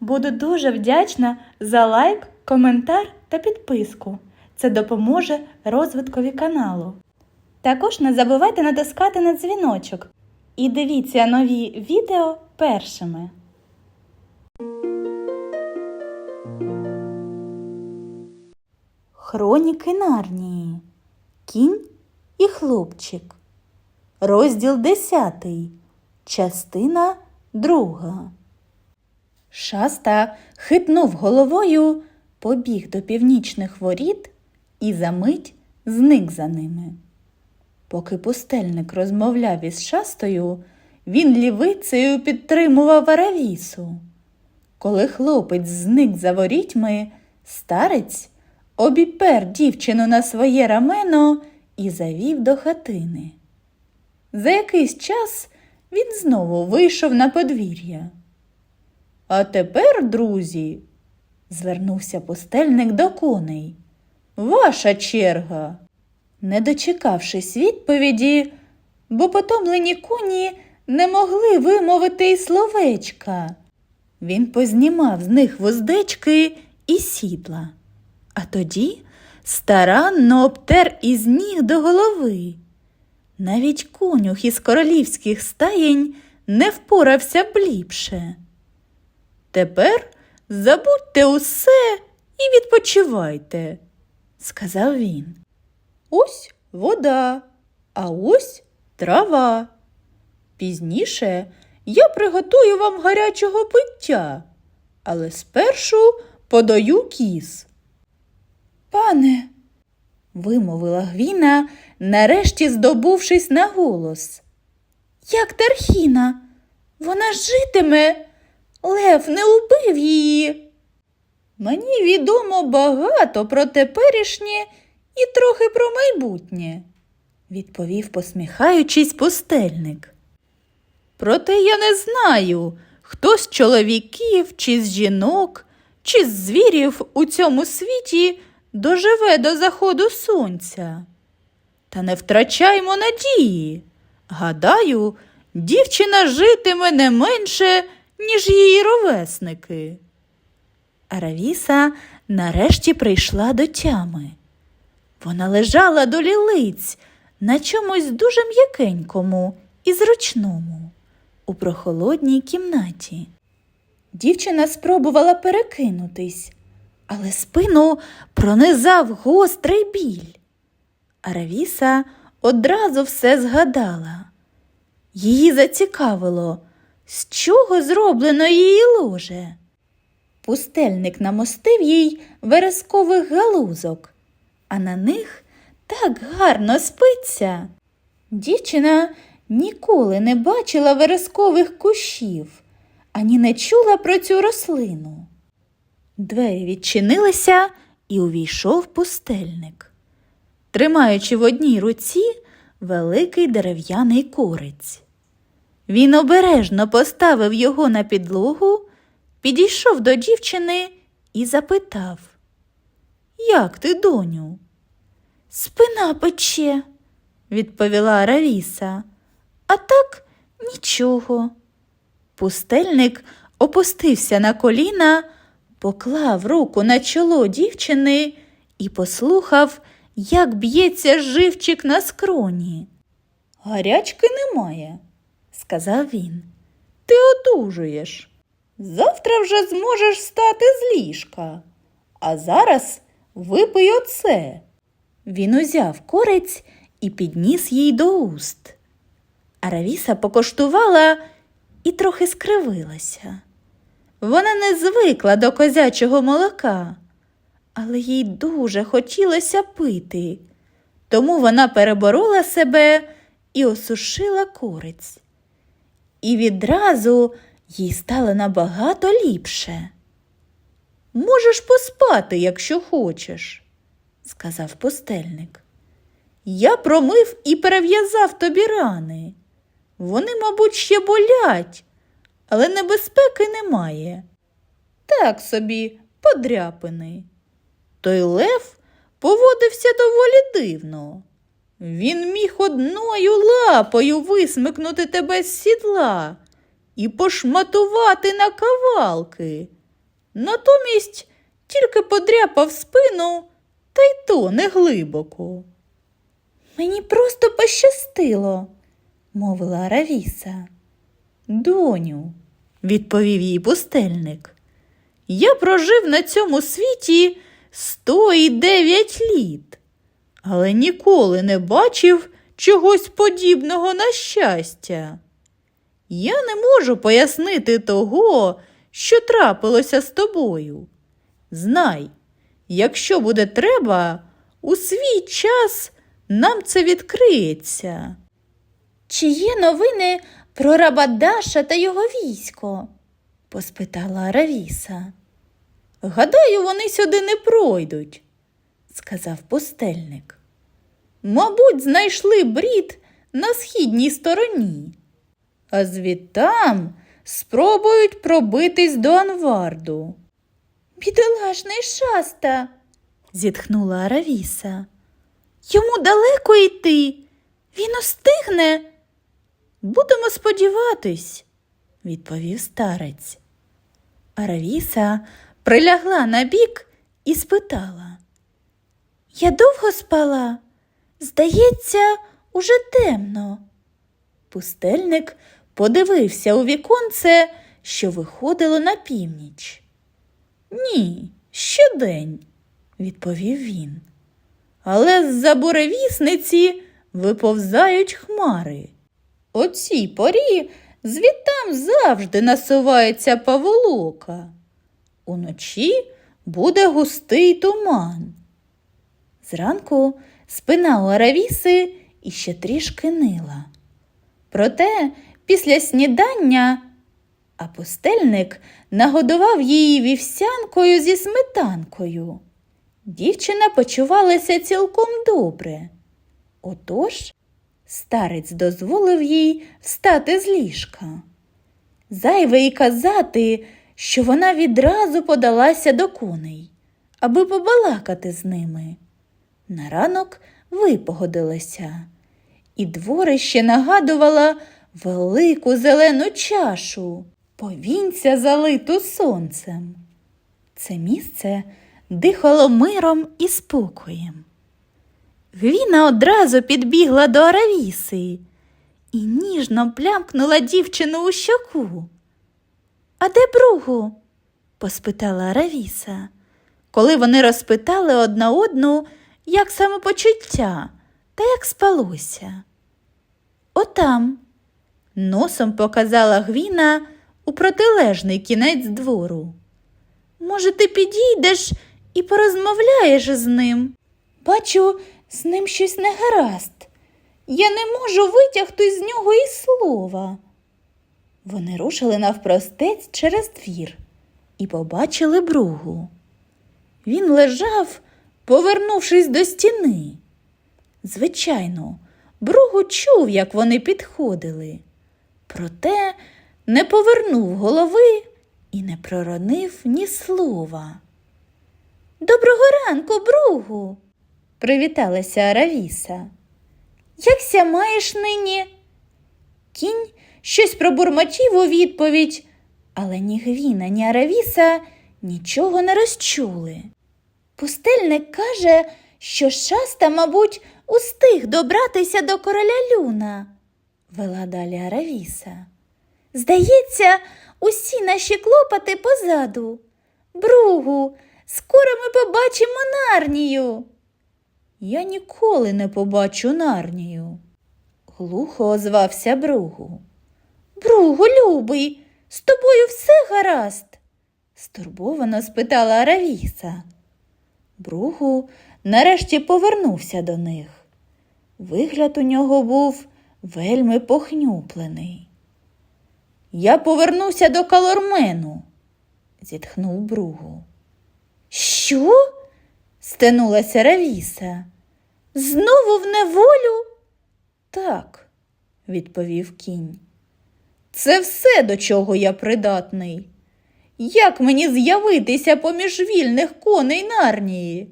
Буду дуже вдячна за лайк, коментар та підписку. Це допоможе розвиткові каналу. Також не забувайте натискати на дзвіночок і дивіться нові відео першими. Хроніки Нарнії. Кінь і хлопчик. Розділ 10. Частина 2. Шаста хитнув головою, побіг до північних воріт і за мить зник за ними. Поки пустельник розмовляв із шастою, він лівицею підтримував Аравісу. Коли хлопець зник за ворітьми, старець обіпер дівчину на своє рамено і завів до хатини. За якийсь час він знову вийшов на подвір'я. А тепер, друзі, звернувся пустельник до коней. Ваша черга. Не дочекавшись відповіді, бо потомлені коні не могли вимовити й словечка. Він познімав з них вуздечки і сідла, а тоді старанно обтер із ніг до голови. Навіть конюх із королівських стаєнь не впорався б ліпше. Тепер забудьте усе і відпочивайте, сказав він. Ось вода, а ось трава. Пізніше я приготую вам гарячого пиття, але спершу подаю кіс. Пане, вимовила Гвіна, нарешті здобувшись на голос. Як Тархіна, вона житиме. Лев не убив її. Мені відомо багато про теперішнє і трохи про майбутнє, відповів, посміхаючись, пустельник. Проте я не знаю, хто з чоловіків, чи з жінок, чи з звірів у цьому світі доживе до заходу сонця. Та не втрачаймо надії. Гадаю, дівчина житиме не менше, ніж її ровесники. Аравіса нарешті прийшла до тями. Вона лежала до лілиць на чомусь дуже м'якенькому і зручному у прохолодній кімнаті. Дівчина спробувала перекинутись, але спину пронизав гострий біль. Аравіса одразу все згадала. Її зацікавило, з чого зроблено її ложе. Пустельник намостив їй верескових галузок, а на них так гарно спиться. Дівчина ніколи не бачила верескових кущів, ані не чула про цю рослину. Двері відчинилися і увійшов пустельник, тримаючи в одній руці великий дерев'яний корець. Він обережно поставив його на підлогу, підійшов до дівчини і запитав Як ти, доню? Спина пече, відповіла Аравіса. А так нічого. Пустельник опустився на коліна, поклав руку на чоло дівчини і послухав, як б'ється живчик на скроні. Гарячки немає, сказав він. Ти одужуєш. Завтра вже зможеш встати з ліжка. А зараз випий оце. Він узяв корець і підніс їй до уст. Аравіса покоштувала і трохи скривилася. Вона не звикла до козячого молока, але їй дуже хотілося пити, тому вона переборола себе і осушила корець. І відразу їй стало набагато ліпше. Можеш поспати, якщо хочеш, сказав пустельник. Я промив і перев'язав тобі рани. Вони, мабуть, ще болять, але небезпеки немає. Так собі подряпини. Той лев поводився доволі дивно. Він міг одною лапою висмикнути тебе з сідла і пошматувати на кавалки. натомість тільки подряпав спину, та й то не глибоко. Мені просто пощастило, мовила Аравіса. Доню, відповів їй пустельник. Я прожив на цьому світі 109 літ, але ніколи не бачив чогось подібного на щастя. Я не можу пояснити того, що трапилося з тобою. Знай, якщо буде треба, у свій час нам це відкриється. Чи є новини про Рабадаша та його військо? поспитала Аравіса, Гадаю, вони сюди не пройдуть, сказав пустельник. Мабуть, знайшли брід на східній стороні, а звідтам спробують пробитись до Анварду. Бідолашний шаста, зітхнула Аравіса. йому далеко йти. Він устигне. Будемо сподіватись, відповів старець. Аравіса прилягла на бік і спитала. Я довго спала? Здається, уже темно. Пустельник подивився у віконце, що виходило на північ. Ні, ще день, відповів він. Але з-за буревісниці виповзають хмари. О цій порі звідтам завжди насувається паволока. Уночі буде густий туман. Зранку спина у Аравіси іще трішки нила. Проте після снідання а пустельник нагодував її вівсянкою зі сметанкою. Дівчина почувалася цілком добре. Отож старець дозволив їй встати з ліжка. Зайве й казати, що вона відразу подалася до коней, аби побалакати з ними. На ранок випогодилася, і дворище нагадувала велику зелену чашу, повінця залиту сонцем. Це місце дихало миром і спокоєм. Гвіна одразу підбігла до Аравіси і ніжно плямкнула дівчину у щоку. А де Бругу? поспитала Аравіса, коли вони розпитали одна одну, як самопочуття та як спалося. Отам, носом показала Гвіна у протилежний кінець двору. Може, ти підійдеш і порозмовляєш з ним? Бачу, з ним щось не гаразд. Я не можу витягти з нього і слова. Вони рушили навпростець через двір і побачили бругу. Він лежав, повернувшись до стіни. Звичайно, бругу чув, як вони підходили, проте не повернув голови і не проронив ні слова. Доброго ранку, бругу, привіталася Аравіса. Якся маєш нині? Кінь щось пробурмотів у відповідь, але ні Гвіна, ні Аравіса нічого не розчули. Пустельник каже, що шаста, мабуть, устиг добратися до короля Люна, вела далі Аравіса. Здається, усі наші клопоти позаду. Бругу, скоро ми побачимо нарнію. Я ніколи не побачу нарнію, глухо озвався Бругу. Бругу, любий, з тобою все гаразд? стурбовано спитала Аравіса. Бругу нарешті повернувся до них. Вигляд у нього був вельми похнюплений. Я повернуся до калормену, зітхнув Бругу. Що? стенулася Равіса. Знову в неволю? Так, відповів кінь. Це все, до чого я придатний. Як мені з'явитися поміж вільних коней нарнії?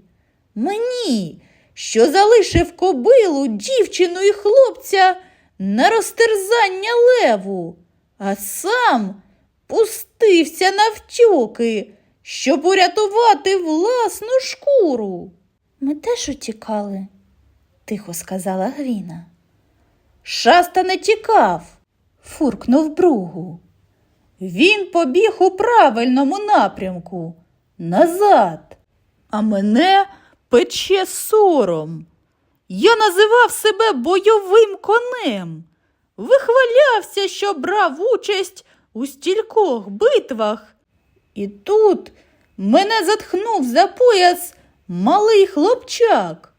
Мені, що залишив кобилу, дівчину і хлопця на розтерзання леву, а сам пустився навтьоки, щоб урятувати власну шкуру. Ми теж утікали, тихо сказала Гвіна. Шаста не тікав. Фуркнув бругу. Він побіг у правильному напрямку назад. А мене пече сором. Я називав себе бойовим конем, вихвалявся, що брав участь у стількох битвах. І тут мене затхнув за пояс малий хлопчак,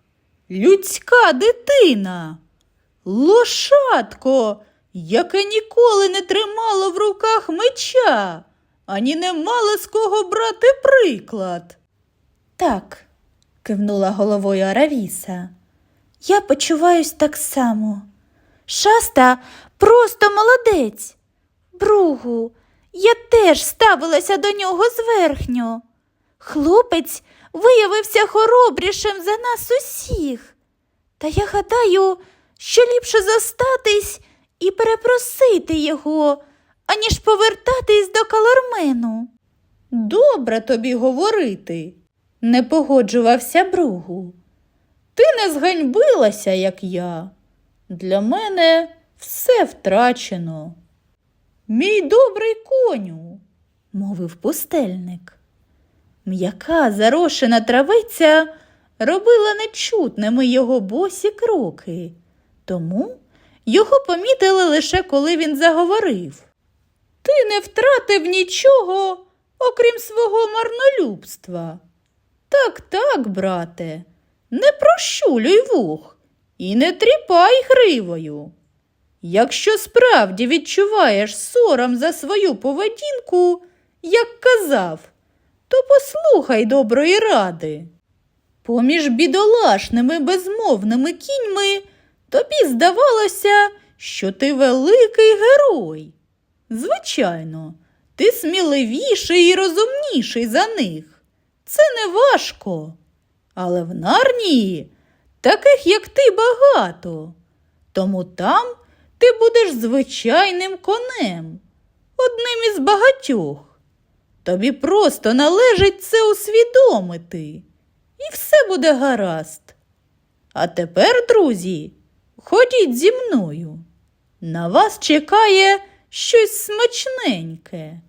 людська дитина, лошадко, яке ніколи не тримало в руках меча, ані не мало з кого брати приклад. Так, кивнула головою Аравіса. Я почуваюсь так само. Шаста просто молодець. Бругу, я теж ставилася до нього зверхньо. Хлопець виявився хоробрішим за нас усіх. Та я гадаю, що ліпше зостатись і перепросити його, аніж повертатись до калормену. Добре тобі говорити, не погоджувався Бругу. Ти не зганьбилася, як я. Для мене все втрачено. Мій добрий коню, мовив пустельник. М'яка зарошена травиця робила нечутними його босі кроки, тому його помітили лише коли він заговорив. ти не втратив нічого, окрім свого марнолюбства. Так, так, брате, не прощулюй вух і не тріпай гривою. Якщо справді відчуваєш сором за свою поведінку, як казав, то послухай доброї ради. Поміж бідолашними безмовними кіньми тобі здавалося, що ти великий герой. Звичайно, ти сміливіший і розумніший за них. Це не важко. Але в Нарнії таких, як ти, багато. Тому там ти будеш звичайним конем, одним із багатьох. Тобі просто належить це усвідомити, і все буде гаразд. А тепер, друзі, ходіть зі мною. На вас чекає щось смачненьке.